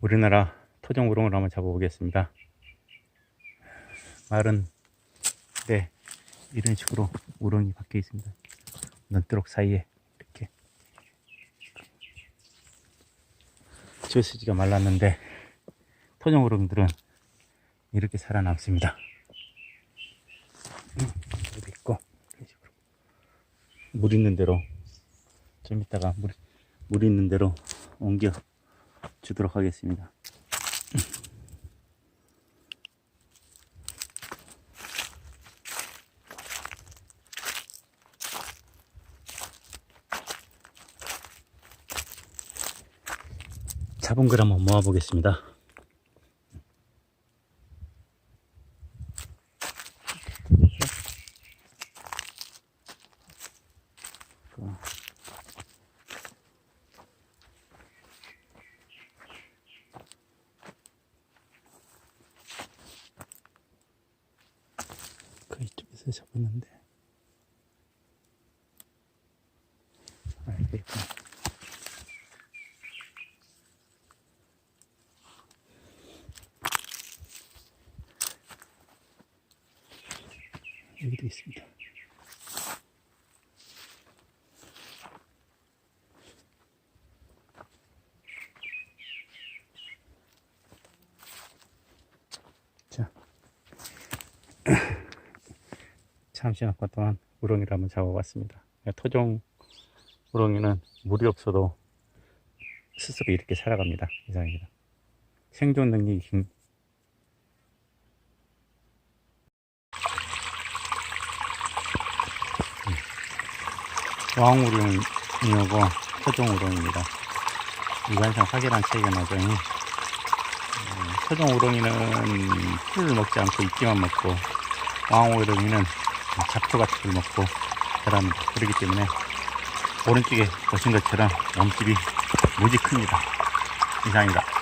우리나라 토종 우렁을 한번 잡아보겠습니다. 마른 네 이런 식으로 우렁이 박혀 있습니다. 눈두룩 사이에 이렇게 저수지가 말랐는데 토종 우렁들은 이렇게 살아남습니다. 음, 여기 있고 이런 식으로 물 있는 대로 좀 이따가 물, 물 있는 대로 옮겨 주도록 하겠습니다. 잡은 걸 한번 모아 보겠습니다. 그 이쪽에서 잡았는데. 아 있구나 여기도 있습니다 잠시 아까 동안 우렁이를 한번 잡아봤습니다. 토종 우렁이는 물이 없어도 스스로 이렇게 살아갑니다. 이상입니다. 생존 능력이 긴 왕우렁이고 토종 우렁입니다. 일반상 확연한 차이가 나죠. 음, 토종 우렁이는 풀을 먹지 않고 이끼만 먹고 왕우렁이는 잡초 같은 걸 먹고 자랍니다. 그렇기 때문에 오른쪽에 보신 것처럼 몸집이 무지 큽니다. 이상입니다.